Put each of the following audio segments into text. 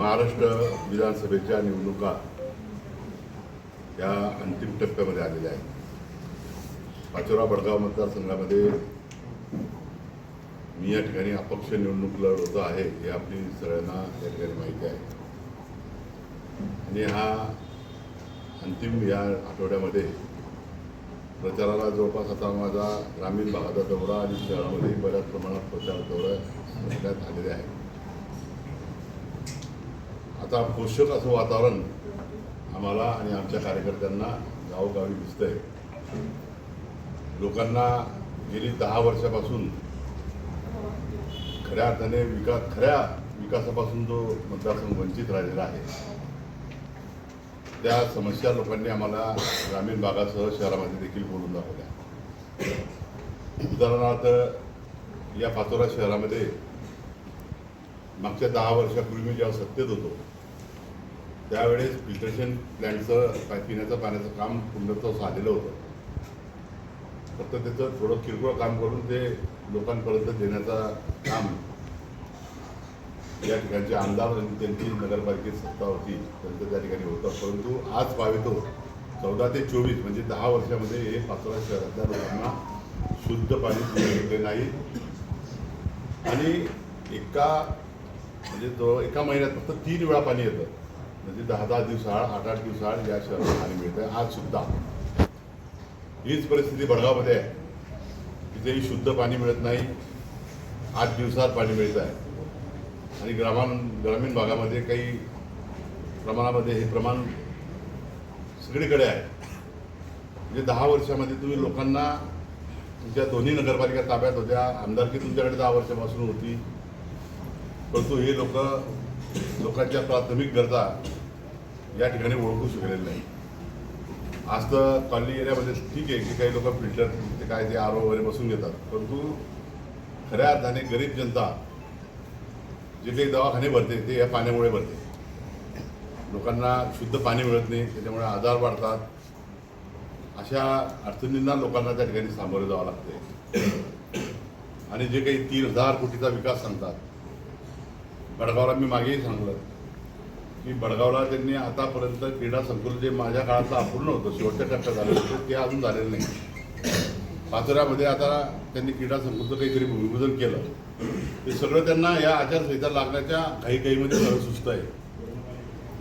महाराष्ट्र विधानसभेच्या निवडणुका या अंतिम टप्प्यामध्ये आलेल्या आहेत. पाचोरा बडगाव मतदारसंघामध्ये मी या ठिकाणी अपक्ष निवडणूक लढवतो आहे हे आपली सगळ्यांना या ठिकाणी माहिती आहे. आणि हा अंतिम या आठवड्यामध्ये प्रचाराला जवळपास आता माझा ग्रामीण भागाचा दौरा आणि शहरामध्ये बऱ्याच प्रमाणात प्रचार दौरा करण्यात आलेले आहे आता पोषक असं वातावरण आम्हाला आणि आमच्या कार्यकर्त्यांना गावोगावी दिसतंय. लोकांना गेली दहा वर्षापासून खऱ्या अर्थाने विकास खऱ्या विकासापासून जो मतदारसंघ वंचित राहिलेला आहे त्या समस्या लोकांनी आम्हाला ग्रामीण भागासह शहरामध्ये देखील बोलून दाखवल्या. उदाहरणार्थ या पाचोरा शहरामध्ये मागच्या दहा वर्षापूर्वी मी जेव्हा सत्तेत होतो त्यावेळेस फिल्ट्रेशन प्लॅन्टचं पिण्याचं पाण्याचं काम पूर्णत्व आलेलं होतं. फक्त त्याचं थोडं किरकोळ काम करून ते लोकांपर्यंत देण्याचा काम या ठिकाणचे आमदार आणि त्यांची नगरपालिकेत सत्ता होती त्यांचं त्या ठिकाणी होतं. परंतु आज पावितो चौदा ते चोवीस म्हणजे दहा वर्षामध्ये हे पाचोरा शहरातल्या लोकांना शुद्ध पाणी मिळले नाही. आणि एका म्हणजे तो एका महिन्यात फक्त तीन वेळा पाणी येतं. म्हणजे दहा दहा दिवसाआड आठ आठ दिवसाआड या शहराला पाणी मिळतं आज सुद्धा. हीच परिस्थिती भडगावमध्ये आहे. तिथेही शुद्ध पाणी मिळत नाही. आठ दिवसात पाणी मिळत आहे. आणि ग्रामां ग्रामीण भागामध्ये काही प्रमाणामध्ये हे प्रमाण सगळीकडे आहे. म्हणजे दहा वर्षामध्ये तुम्ही लोकांना तुमच्या दोन्ही नगरपालिका ताब्यात होत्या. आमदारकी तुमच्याकडे दहा वर्षापासून होती. परंतु हे लोक लोकांच्या प्राथमिक गरजा या ठिकाणी ओळखू शकलेलं नाही. आज तर कॉलनी एरियामध्ये ठीक आहे की काही लोक फिल्टर ते काय ते आरो वगैरे बसून घेतात. परंतु खऱ्या अर्थाने गरीब जनता जे काही दवाखाने भरते ते या पाण्यामुळे भरते. लोकांना शुद्ध पाणी मिळत नाही त्याच्यामुळे आजार वाढतात. अशा अडचणींना लोकांना त्या ठिकाणी सामोरे जावं लागते आणि जे काही तीन हजार कोटीचा विकास सांगतात गडगावला मी मागेही सांगलं. की बडगावला त्यांनी आतापर्यंत क्रीडा संकुल जे माझ्या काळातलं अपूर्ण होतं शेवटच्या टप्प्यात झालं होतं ते अजून झालेलं नाही. पाचोऱ्यामध्ये आता त्यांनी क्रीडा संकुलचं काहीतरी भूमिपूजन केलं. ते सगळं त्यांना या आचारसंहिता लागण्याच्या काही काहीमध्ये सगळं सुस्त आहे.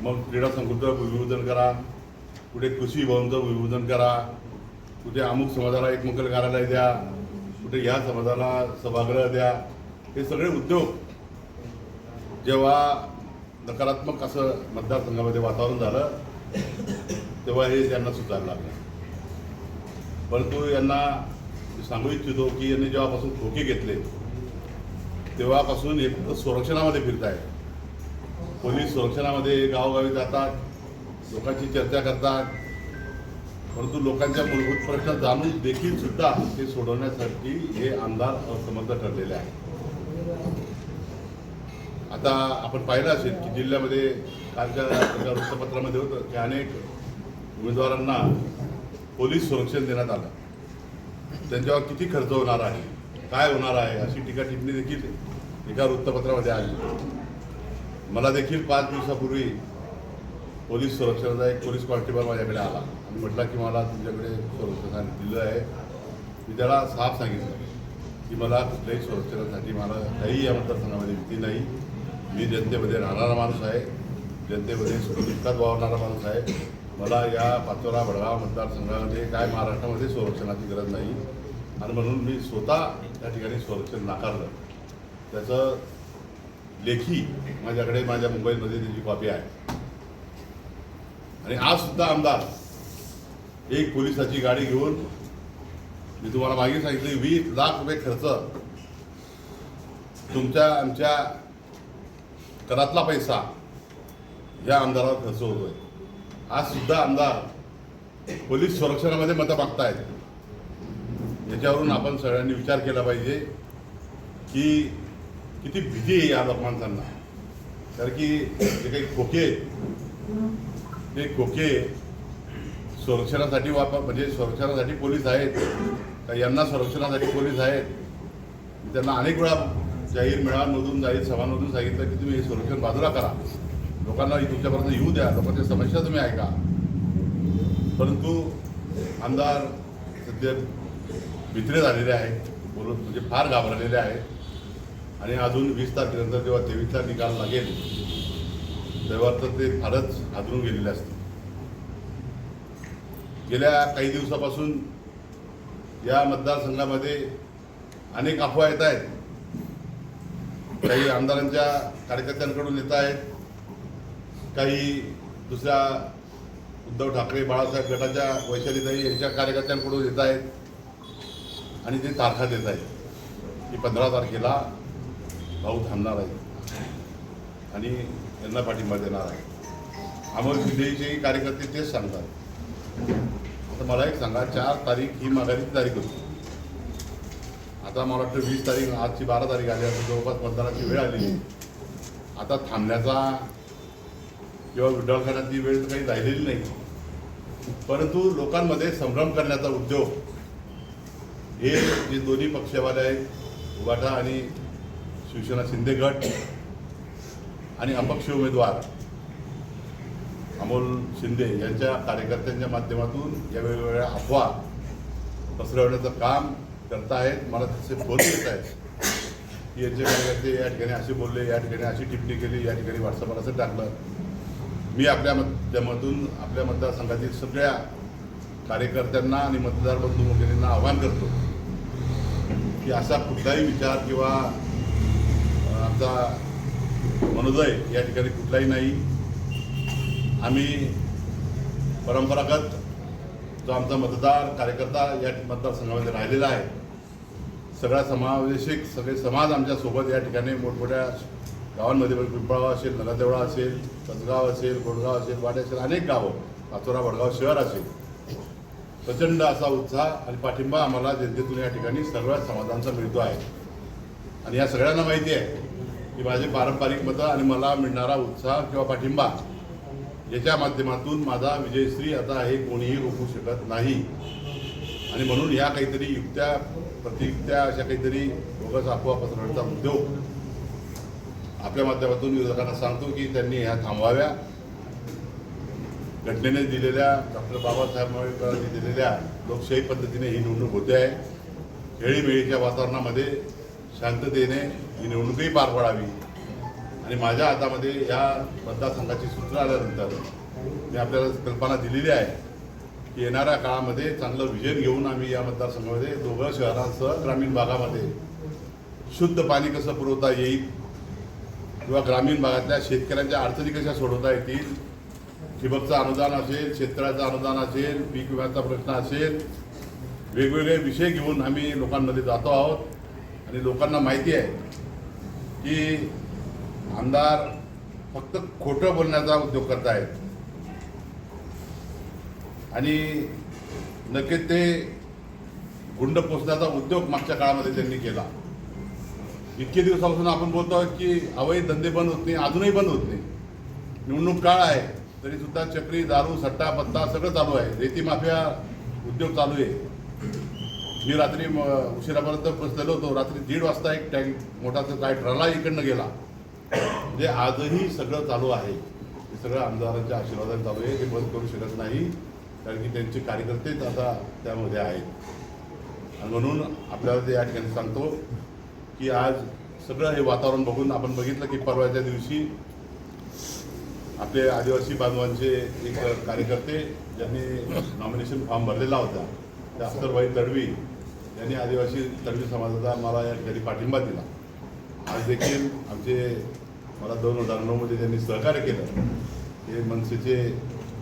मग क्रीडा संकुलचं भूमिपूजन करा कुठे कृषी भवनचं भूमिपूजन करा कुठे अमुक समाजाला एक मंगल कार्यालय द्या कुठे ह्या समाजाला सभागृह द्या हे सगळे उद्योग जेव्हा नकारात्मक असं मतदारसंघामध्ये वातावरण झालं तेव्हा हे त्यांना सुचायला लागलं. परंतु यांना मी सांगू इच्छितो की यांनी जेव्हापासून खोके घेतले तेव्हापासून हे फक्त संरक्षणामध्ये फिरत आहे पोलीस संरक्षणामध्ये गावोगावी जातात लोकांची चर्चा करतात परंतु लोकांच्या मूलभूत प्रश्न जाणून देखील सुद्धा ते सोडवण्यासाठी हे आमदार असमर्थ ठरलेले आहेत. आता आपण पाहिलं असेल की जिल्ह्यामध्ये कालच्या एका वृत्तपत्रामध्ये होतं की अनेक उमेदवारांना पोलीस संरक्षण देण्यात आलं. त्यांच्यावर किती खर्च होणार आहे? काय होणार आहे? अशी टीका टिप्पणी देखील एका वृत्तपत्रामध्ये आली. मला देखील पाच दिवसापूर्वी पोलीस संरक्षणाचा एक पोलीस कॉन्स्टेबल माझ्याकडे आला. आणि म्हटला की मला तुमच्याकडे संरक्षण दिलं आहे. मी त्याला साफ सांगितलं की मला कुठल्याही संरक्षणासाठी मला काही या मतदारसंघामध्ये भीती नाही. मी जनतेमध्ये राहणारा माणूस आहे. जनतेमध्ये सुखदुःखात वावरणारा माणूस आहे. मला या पाचोरा भडगाव मतदारसंघामध्ये काय महाराष्ट्रामध्ये संरक्षणाची गरज नाही. आणि म्हणून मी स्वतः त्या ठिकाणी संरक्षण नाकारलं. त्याचं लेखी माझ्याकडे माझ्या मोबाईलमध्ये त्याची कॉपी आहे. आणि आज सुद्धा आमदार एक पोलिसाची गाडी घेऊन मी तुम्हाला मागे सांगितलं वीस लाख रुपये खर्च तुमच्या आमच्या करातला पैसा या आमदारावर खर्च होतोय. आज सुद्धा आमदार पोलीस संरक्षणामध्ये मतं मागतायत. याच्यावरून आपण सगळ्यांनी विचार केला पाहिजे की किती भीती आहे या लोकमानसांना. कारण की जे काही खोके ते खोके संरक्षणासाठी वापर म्हणजे संरक्षणासाठी पोलीस आहेत का यांना संरक्षणासाठी पोलीस आहेत त्यांना अनेक वेळा जाहीर मेळाव्यांमधून जाहीर सभांमधून सांगितलं की तुम्ही हे संरक्षण बाजूला करा. लोकांना तुमच्यापर्यंत येऊ द्या. लोकांच्या समस्या तुम्ही ऐका. परंतु आमदार सध्या भित्रे झालेले आहेत. बोलून म्हणजे फार घाबरलेले आहेत. आणि अजून वीस तारखेनंतर जेव्हा तेवीसचा निकाल लागेल तेव्हा तर ते फारच हादरून गेलेले असतील. गेल्या काही दिवसापासून या मतदारसंघामध्ये अनेक अफवा येत आहेत. काही आमदारांच्या कार्यकर्त्यांकडून येत आहेत. काही दुसऱ्या उद्धव ठाकरे बाळासाहेब गटाच्या वैशालीताई यांच्या कार्यकर्त्यांकडून येत आहेत. आणि ते तारखा देत आहेत. की पंधरा तारखेला भाऊ थांबणार आहे. आणि यांना पाठिंबा देणार आहे. आम्हाला शिंदेचे कार्यकर्ते तेच सांगतात. आता मला एक सांगा चार तारीख ही माघारीची तारीख होती. आता मला वाटतं वीस तारीख आजची बारा तारीख आली आता जवळपास मतदानाची वेळ आली. आता थांबण्याचा किंवा विड्रॉल करण्याची वेळ काही राहिलेली नाही. परंतु लोकांमध्ये संभ्रम करण्याचा उद्योग हे जे दोन्ही पक्षवाले आहेत उबाटा आणि शिवसेना शिंदे गट आणि अपक्ष उमेदवार अमोल शिंदे यांच्या कार्यकर्त्यांच्या माध्यमातून या वेगवेगळ्या अफवा पसरवण्याचं काम करतायत मला तसे फोन येत आहेत. की यांचे कार्यकर्ते या ठिकाणी असे बोलले या ठिकाणी अशी टिप्पणी केली या ठिकाणी व्हॉट्सअपवर असं टाकलं. मी आपल्या माध्यमातून आपल्या मतदारसंघातील सगळ्या कार्यकर्त्यांना आणि मतदार बंधू वगैरेंना आवाहन करतो की असा कुठलाही विचार किंवा आमचा मनोदय या ठिकाणी कुठलाही नाही. आम्ही परंपरागत जो आमचा मतदार कार्यकर्ता या मतदारसंघामध्ये राहिलेला आहे सगळा समावेशिक सगळे समाज आमच्यासोबत या ठिकाणी मोठमोठ्या गावांमध्ये म्हणजे पिंपळगाव असेल नगरदेवळा असेल कसगाव असेल गोडगाव असेल वाडे असेल अनेक गावं पाचोरा वडगाव शहर असेल. प्रचंड असा उत्साह आणि पाठिंबा आम्हाला जनतेतून या ठिकाणी सर्व समाजांचा मिळतो आहे. आणि या सगळ्यांना माहिती आहे की माझे पारंपरिक मतं आणि मला मिळणारा उत्साह किंवा पाठिंबा याच्या माध्यमातून माझा विजयश्री आता हे कोणीही रोखू शकत नाही. आणि म्हणून ह्या काहीतरी युक्त्या प्रतियुक्त्या अशा काहीतरी बोगस अफवा पसरवण्याचा उद्योग. आपल्या माध्यमातून विरोधकांना सांगतो की त्यांनी ह्या थांबवाव्या. घटनेने दिलेल्या डॉक्टर बाबासाहेब आंबेडकरांनी दिलेल्या लोकशाही पद्धतीने ही निवडणूक होते आहे. खेळीमेळीच्या वातावरणामध्ये शांततेने ही निवडणूकही पार पडावी. आणि माझ्या हातामध्ये या मतदारसंघाची सूत्र आल्यानंतर मी आपल्याला कल्पना दिलेली आहे. येणाऱ्या काळामध्ये चांगलं विजन घेऊन आम्ही या मतदारसंघामध्ये दोघं शहरांसह ग्रामीण भागामध्ये शुद्ध पाणी कसं पुरवता येईल किंवा ग्रामीण भागातल्या शेतकऱ्यांच्या अडचणी कशा सोडवता येतील? ठिबकचं अनुदान असेल शेतकऱ्याचं अनुदान असेल पीक विम्याचा प्रश्न असेल वेगवेगळे विषय घेऊन आम्ही लोकांमध्ये जातो आहोत. आणि लोकांना माहिती आहे की आमदार फक्त खोटं बोलण्याचा उद्योग करतायत. आणि नक्कीच ते गुंड पोचण्याचा उद्योग मागच्या काळामध्ये त्यांनी केला. इतके दिवसापासून आपण बोलतो आहोत की अवैध धंदे बंद होत नाही अजूनही बंद होत नाही. निवडणूक काळ आहे तरी सुद्धा चक्री दारू सट्टा पत्ता सगळं चालू आहे. रेती माफिया उद्योग चालू आहे. मी रात्री म- उशिरापर्यंत बसलेलो होतो. रात्री दीड वाजता एक टँक मोठा काय ट्रला इकडनं गेला. म्हणजे आजही सगळं चालू आहे. हे सगळं आमदारांच्या आशीर्वादाने चालू आहे. हे बंद करू शकत नाही. कारण की त्यांचे कार्यकर्तेच आता त्यामध्ये आहेत. आणि म्हणून आपल्याला ते या ठिकाणी सांगतो की आज सगळं हे वातावरण बघून आपण बघितलं की परवाच्या दिवशी आपले आदिवासी बांधवांचे एक कार्यकर्ते ज्यांनी नॉमिनेशन फॉर्म भरलेला होता त्या अख्तरबाई तडवी यांनी आदिवासी तडवी समाजाचा मला या ठिकाणी पाठिंबा दिला. आज देखील आमचे मला दोन हजार नऊमध्ये त्यांनी सहकार्य केलं. हे मनसेचे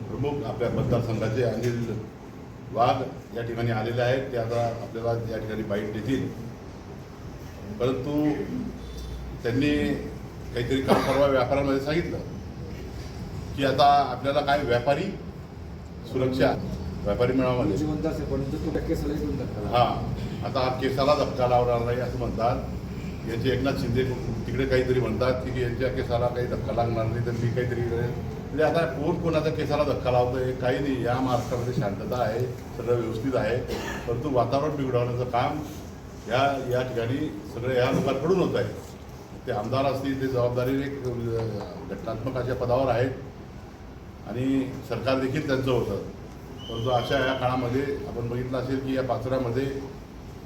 प्रमुख आपल्या मतदारसंघाचे अनिल वाघ या ठिकाणी आलेले आहेत. ते आता आपल्याला या ठिकाणी बाईट देतील. परंतु त्यांनी काहीतरी काम परवा व्यापारामध्ये सांगितलं की आता आपल्याला काय व्यापारी सुरक्षा व्यापारी मिळावा जिवंत परंतु तो हा आता हा केसाला धक्का लावणार नाही असं म्हणतात. यांचे एकनाथ शिंदे तिकडे काहीतरी म्हणतात की यांच्या केसाला काही धक्का लागणार नाही तर मी काहीतरी म्हणजे आता कोण कोणाच्या केसाला धक्का लावतोय काही नाही. या महाराष्ट्रामध्ये शांतता आहे सगळं व्यवस्थित आहे. परंतु वातावरण बिघडवण्याचं काम या या ठिकाणी सगळं या लोकांकडून होत आहे. ते आमदार असतील ते जबाबदारी एक घटनात्मक अशा पदावर आहेत. आणि सरकार देखील त्यांचं होतं. परंतु अशा या काळामध्ये आपण बघितलं असेल की या पाचऱ्यामध्ये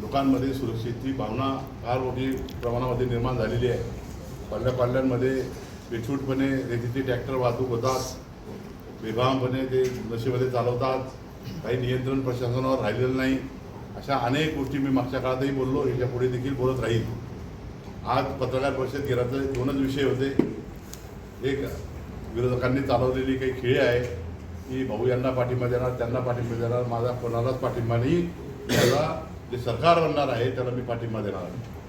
लोकांमध्ये सुरक्षेची भावना फार मोठी प्रमाणामध्ये निर्माण झालेली आहे. पाल्ल्या पाल्यांमध्ये बेछूटपणे रेतीचे ट्रॅक्टर वाहतूक होतात. बेभामपणे ते नशेमध्ये चालवतात. काही नियंत्रण प्रशासनावर राहिलेलं नाही. अशा अनेक गोष्टी मी मागच्या काळातही बोललो. याच्यापुढे देखील बोलत राहील आज पत्रकार परिषद घेण्याचे दोनच विषय होते. एक विरोधकांनी चालवलेली काही खेळी आहे. की भाऊ यांना पाठिंबा देणार त्यांना पाठिंबा देणार माझा कोणालाच पाठिंबा नाही. त्याला जे सरकार बनणार आहे त्याला मी पाठिंबा देणार आहे.